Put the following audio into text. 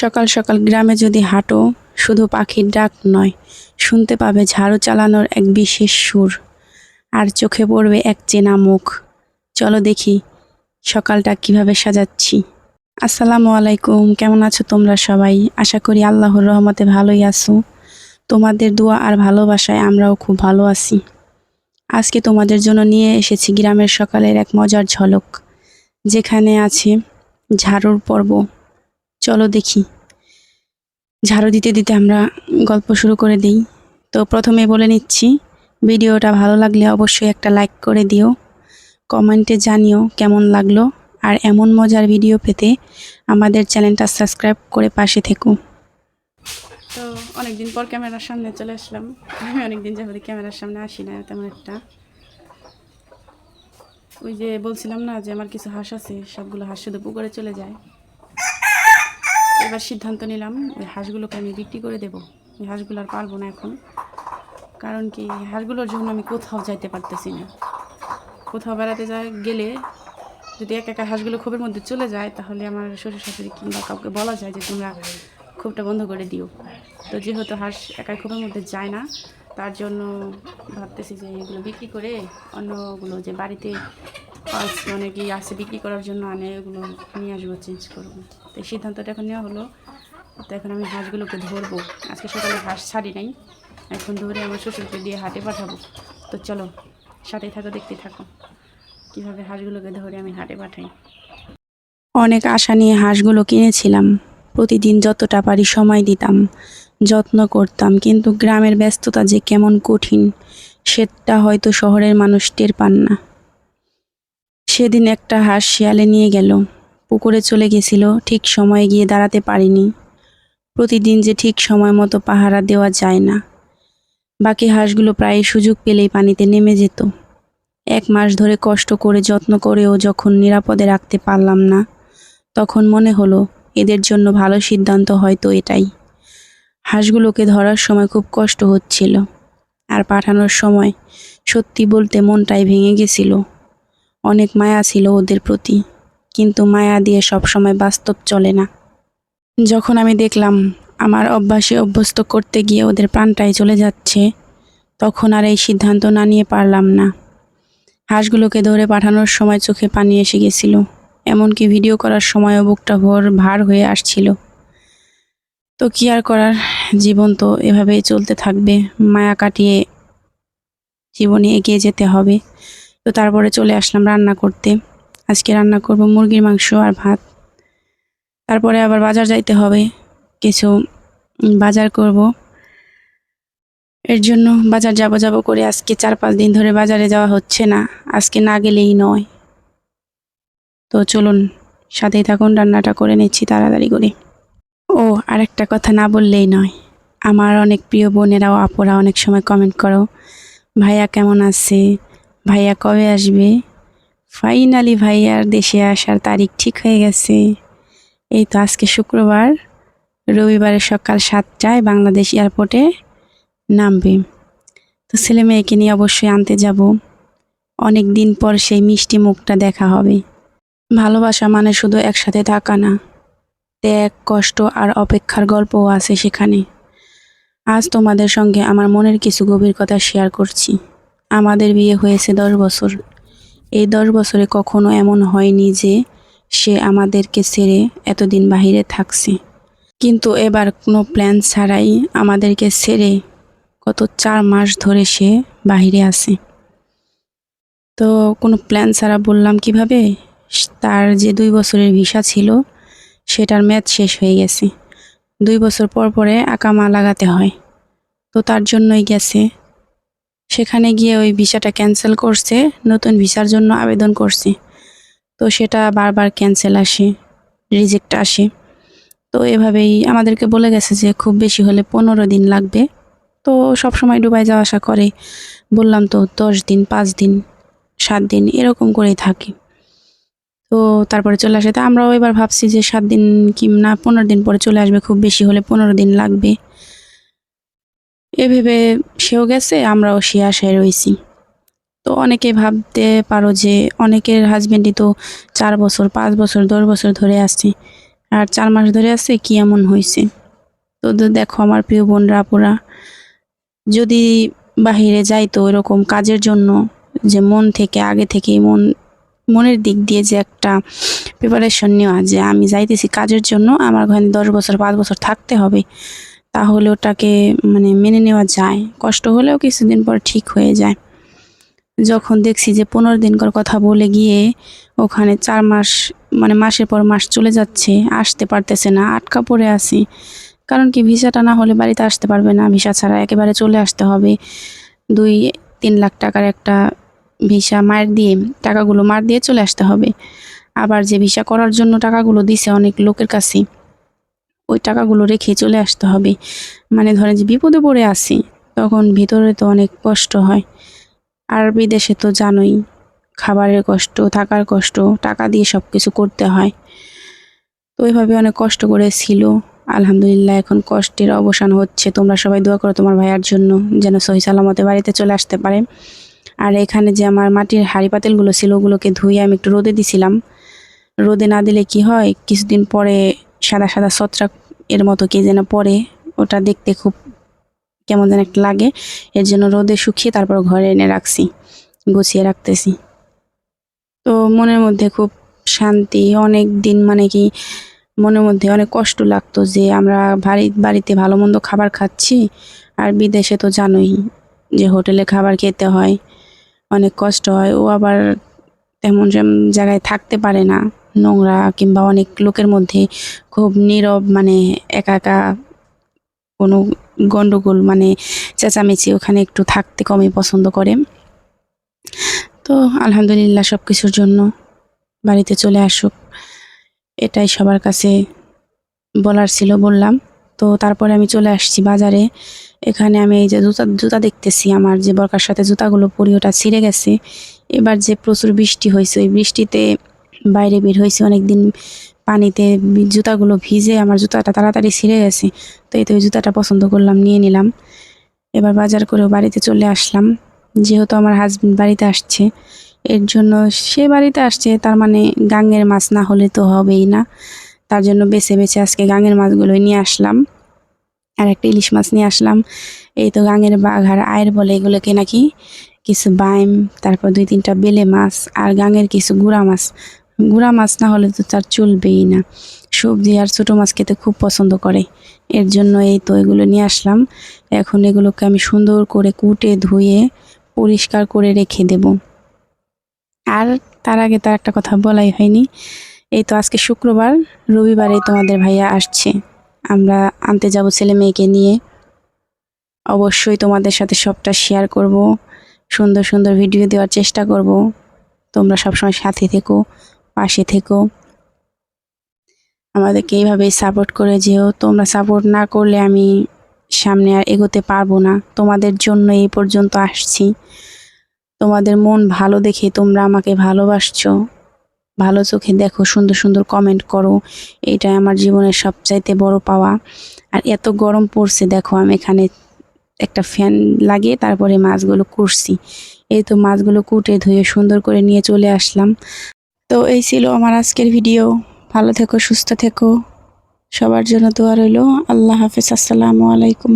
সকাল সকাল গ্রামে যদি হাঁটো, শুধু পাখির ডাক নয়, শুনতে পাবে ঝাড়ু চালানোর এক বিশেষ সুর। আর চোখে পড়বে এক চেনা মুখ। চলো দেখি সকালটা কীভাবে সাজাচ্ছি। আসসালামু আলাইকুম, কেমন আছো তোমরা সবাই? আশা করি আল্লাহর রহমতে ভালোই আছো। তোমাদের দোয়া আর ভালোবাসায় আমরাও খুব ভালো আছি। আজকে তোমাদের জন্য নিয়ে এসেছি গ্রামের সকালের এক মজার ঝলক। যেখানে আছে ঝাড়ুর পর্ব। চলো দেখি। ঝাড়ু দিতে দিতে আমরা গল্প শুরু করে দিই। তো প্রথমে বলে নিচ্ছি, ভিডিওটা ভালো লাগলে অবশ্যই একটা লাইক করে দিও। কমেন্টে জানিও কেমন লাগল। আর এমন মজার ভিডিও পেতে আমাদের চ্যানেলটা সাবস্ক্রাইব করে পাশে থেকো। তো অনেকদিন পর ক্যামেরার সামনে চলে আসলাম। আমি অনেকদিন যাবত ক্যামেরার সামনে আসি না, তেমন একটা। ওই যে বলছিলাম না যে আমার কিছু হাঁস আছে, সবগুলো হাঁস শুধু পুকুরে চলে যায়। এবার সিদ্ধান্ত নিলাম, ওই হাঁসগুলোকে আমি বিক্রি করে দেব। এই হাঁসগুলো আর পারব না এখন। কারণ কি হাঁসগুলোর জন্য আমি কোথাও যাইতে পারতেছি না। কোথাও বেড়াতে যায়, গেলে যদি এক একা হাঁসগুলো ক্ষোভের মধ্যে চলে যায়, তাহলে আমার শ্বশুর শাশুড়ি কিংবা কাউকে বলা যায় যে তোমরা ক্ষোভটা বন্ধ করে দিও। তো যেহেতু হাঁস একাই ক্ষোভের মধ্যে যায় না, তার জন্য ভাবতেছি যে এগুলো বিক্রি করে অন্যগুলো যে বাড়িতে পালস অনেকেই আছে বিক্রি করার জন্য আনে, এগুলো নিয়ে আসব চেঞ্জ করব। তো এই সিদ্ধান্তটা এখন নেওয়া হলো। তো এখন আমি হাঁসগুলোকে ধরবো। আজকে সকালে হাঁস ছাড়ি নাই। এখন ধরে আমার শ্বশুরকে দিয়ে হাটে পাঠাবো। তো চলো সাথে থাকো দেখতে থাকো। কীভাবে হাঁসগুলোকে ধরে আমি হাটে পাঠাই। অনেক আশা নিয়ে হাঁসগুলো কিনেছিলাম। প্রতিদিন যতটা পারি সময় দিতাম, যত্ন করতাম, কিন্তু গ্রামের ব্যস্ততা যে কেমন কঠিন, সেটা হয়তো শহরের মানুষ টের পান না। সেদিন একটা হাঁস শিয়ালে নিয়ে গেল। পুকুরে চলে গেছিল, ঠিক সময়ে গিয়ে দাঁড়াতে পারিনি। প্রতিদিন যে ঠিক সময় মতো পাহারা দেওয়া যায় না। বাকি হাঁসগুলো প্রায় সুযোগ পেলেই পানিতে নেমে যেত। এক মাস ধরে কষ্ট করে, যত্ন করেও যখন নিরাপদে রাখতে পারলাম না, তখন মনে হলো, এদের জন্য ভালো সিদ্ধান্ত হয়তো এটাই। হাঁসগুলোকে ধরার সময় খুব কষ্ট হচ্ছিল। আর পাঠানোর সময় সত্যি বলতে মনটাই ভেঙে গেছিল। অনেক মায়া ছিল ওদের প্রতি, কিন্তু মায়া দিয়ে সবসময় বাস্তব চলে না। যখন আমি দেখলাম আমার অভ্যাসে অভ্যস্ত করতে গিয়ে ওদের প্রাণটাই চলে যাচ্ছে, তখন আর এই সিদ্ধান্ত না নিয়ে পারলাম না। হাঁসগুলোকে ধরে পাঠানোর সময় চোখে পানি এসে গেছিল, এমনকি ভিডিও করার সময়ও বুকটা ভোর ভার হয়ে আসছিল। তো কি আর করার, জীবন তো এভাবেই চলতে থাকবে, মায়া কাটিয়ে জীবনে এগিয়ে যেতে হবে। তো তারপরে চলে আসলাম রান্না করতে। আজকে রান্না করব মুরগির মাংস আর ভাত। তারপরে আবার বাজার যাইতে হবে। কিছু বাজার করব। এর জন্য বাজার যাব যাব করে আজকে চার পাঁচ দিন ধরে বাজারে যাওয়া হচ্ছে না। আজকে না গেলেই নয়। তো চলুন, সাথেই থাকুন, রান্নাটা করে নিচ্ছি তাড়াতাড়ি করে। ও আর একটা কথা না বললেই নয়। আমার অনেক প্রিয় বোনেরাও, আপুরা অনেক সময় কমেন্ট করো, ভাইয়া কেমন আছে? ভাইয়া কবে আসবে? ফাইনালি ভাইয়ার দেশে আসার তারিখ ঠিক হয়ে গেছে। এই তো আজকে শুক্রবার রবিবারের সকাল সাতটায় বাংলাদেশ এয়ারপোর্টে নামবে। তো ছেলে মেয়েকে নিয়ে অবশ্যই আনতে যাব। অনেক দিন পর সেই মিষ্টি মুখটা দেখা হবে। ভালোবাসা মানে শুধু একসাথে থাকা না, ত্যাগ, কষ্ট আর অপেক্ষার গল্পও আছে সেখানে। আজ তোমাদের সঙ্গে আমার মনের কিছু গভীর কথা শেয়ার করছি। আমাদের বিয়ে হয়েছে দশ বছর। এই দশ বছরে কখনো এমন হয়নি যে সে আমাদেরকে ছেড়ে এতদিন বাহিরে থাকছে। কিন্তু এবার কোনো প্ল্যান ছাড়াই আমাদেরকে ছেড়ে গত চার মাস ধরে সে বাহিরে আছে। তো কোনো প্ল্যান ছাড়া বললাম কীভাবে? তার যে দুই বছরের ভিসা ছিল, সেটার ম্যাচ শেষ হয়ে গেছে। দুই বছর পর পরে আকামা লাগাতে হয়। তো তার জন্যই গেছে সেখানে গিয়ে ওই ভিসাটা ক্যান্সেল করছে, নতুন ভিসার জন্য আবেদন করছে। তো সেটা বারবার ক্যান্সেল আসে রিজেক্ট আসে। তো এভাবেই আমাদেরকে বলে গেছে যে খুব বেশি হলে পনেরো দিন লাগবে। তো সব সময় ডুবাই যাওয়া আসা করে। বললাম তো দশ দিন, পাঁচ দিন, সাত দিন এরকম করেই থাকি। তো তারপরে চলে আসে। তো আমরাও এবার ভাবছি যে সাত দিন কি না, পনেরো দিন পরে চলে আসবে। খুব বেশি হলে পনেরো দিন লাগবে। এ ভেবে সেও গেছে, আমরাও সে আশায় রয়েছি। তো অনেকে ভাবতে পারো যে অনেকের হাজবেন্ডই তো চার বছর, পাঁচ বছর, দশ বছর ধরে আসছে আর চার মাস ধরে আছে কি এমন হয়েছে? তো দেখো আমার প্রিয় বোনরা, আপুরা। যদি বাহিরে যাই তো এরকম কাজের জন্য যে মন থেকে, আগে থেকেই মন, মনের দিক দিয়ে যে একটা প্রিপারেশন নেওয়া যে আমি যাইতেছি কাজের জন্য, আমার ওখানে দশ বছর, পাঁচ বছর থাকতে হবে। তাহলে ওটাকে মানে মেনে নেওয়া যায়। কষ্ট হলেও কিছুদিন পর ঠিক হয়ে যায়। যখন দেখছি যে পনেরো দিনকার কথা বলে গিয়ে ওখানে চার মাস মানে মাসের পর মাস চলে যাচ্ছে, আসতে পারতেছে না, আটকা পড়ে আছি। কারণ কি, ভিসাটা না হলে বাড়িতে আসতে পারবে না। ভিসা ছাড়া একেবারে চলে আসতে হবে। দুই, তিন লাখ টাকার একটা ভিসা মার দিয়ে, টাকাগুলো মার দিয়ে চলে আসতে হবে। আবার যে ভিসা করার জন্য টাকাগুলো দিছে অনেক লোকের কাছে। ওই টাকাগুলো রেখে চলে আসতে হবে। মানে ধরেন যে বিপদে পড়ে আসি তখন ভিতরে তো অনেক কষ্ট হয়। আর বিদেশে তো জানোই, খাবারের কষ্ট, থাকার কষ্ট, টাকা দিয়ে সব কিছু করতে হয়। তো ওইভাবে অনেক কষ্ট করে ছিল আলহামদুলিল্লাহ, এখন কষ্টের অবসান হচ্ছে। তোমরা সবাই দোয়া করো তোমার ভাইয়ার জন্য, যেন সহি সালামতে বাড়িতে চলে আসতে পারে। আর এখানে যে আমার মাটির হাঁড়ি পাতিলগুলো ছিল, ওগুলোকে ধুয়ে আমি একটু রোদে দিছিলাম। রোদে না দিলে কি হয়? কিছুদিন পরে সাদা সাদা ছত্রাক এর মতো কে যেন পড়ে, ওটা দেখতে খুব কেমন যেন একটা লাগে। এর জন্য রোদে শুকিয়ে তারপর ঘরে এনে রাখছি, গুছিয়ে রাখতেছি। তো মনের মধ্যে খুব শান্তি, অনেক দিন মানে কি মনের মধ্যে অনেক কষ্ট লাগতো যে আমরা বাড়ি, বাড়িতে ভালো মন্দ খাবার খাচ্ছি, আর বিদেশে তো জানোই যে হোটেলে খাবার খেতে হয়, অনেক কষ্ট হয়। ও আবার তেমন জায়গায় থাকতে পারে না। নোংরা কিংবা অনেক লোকের মধ্যে খুব নীরব মানে একা একা কোনো গন্ডগোল মানে চেঁচামেচি ওখানে একটু থাকতে কমই পছন্দ করে। তো আলহামদুলিল্লাহ সব কিছুর জন্য বাড়িতে চলে আসুক, এটাই সবার কাছে বলার ছিল, বললাম। তো তারপরে আমি চলে আসছি বাজারে, এখানে আমি এই যে জুতা জুতা দেখতেছি আমার যে বরকার সাথে জুতাগুলো পরি ওটা ছিঁড়ে গেছে। এবার যে প্রচুর বৃষ্টি হয়েছে, ওই বৃষ্টিতে বাইরে বের হয়েছে, অনেকদিন পানিতে জুতাগুলো ভিজে আমার জুতাটা তাড়াতাড়ি ছিঁড়ে গেছে। তো এই তো ওই জুতাটা পছন্দ করলাম, নিয়ে নিলাম। এবার বাজার করেও বাড়িতে চলে আসলাম। যেহেতু আমার হাজব্যান্ড বাড়িতে আসছে, এর জন্য সে বাড়িতে আসছে, তার মানে গাঙের মাছ না হলে তো হবেই না। তার জন্য বেছে বেছে আজকে গাঙের মাছগুলো নিয়ে আসলাম। আর একটা ইলিশ মাছ নিয়ে আসলাম। এই তো গাঙের বাঘার আয়ের বলে এগুলোকে নাকি কিছু বাইম, তারপর দুই তিনটা বেলে মাছ আর গাঙের কিছু গুড়া মাছ। গুড়া মাছ না হলে তো তার চলবেই না। সবজি আর ছোটো মাছ খেতে খুব পছন্দ করে। এর জন্য এই তো এগুলো নিয়ে আসলাম। এখন এগুলোকে আমি সুন্দর করে কুটে, ধুয়ে, পরিষ্কার করে রেখে দেব। আর তার আগে তার একটা কথা বলাই হয়নি। এই তো আজকে শুক্রবার, রবিবারে তোমাদের ভাইয়া আসছে। আমরা আনতে যাব ছেলে মেয়েকে নিয়ে। অবশ্যই তোমাদের সাথে সবটা শেয়ার করব। সুন্দর সুন্দর ভিডিও দেওয়ার চেষ্টা করব। তোমরা সবসময় সাথে থেকো। পাশে থেকো। আমাদেরকে এইভাবেই সাপোর্ট করে যেও। তোমরা সাপোর্ট না করলে আমি সামনে আর এগোতে পারব না। তোমাদের জন্য এই পর্যন্ত আসছি। তোমাদের মন ভালো দেখে তোমরা আমাকে ভালোবাসছো। ভালো চোখে দেখো, সুন্দর সুন্দর কমেন্ট করো। এটাই আমার জীবনের সবচাইতে বড় পাওয়া। আর এত গরম পড়ছে, দেখো আমি এখানে একটা ফ্যান লাগিয়ে তারপরে মাছগুলো কুটছি। এই তো মাছগুলো কুটে ধুয়ে সুন্দর করে নিয়ে চলে আসলাম। তো এই ছিল আমার আজকের ভিডিও। ভালো থেকো, সুস্থ থেকো। সবার জন্য দোয়া রইল। আল্লাহ হাফেজ, আসসালামু আলাইকুম।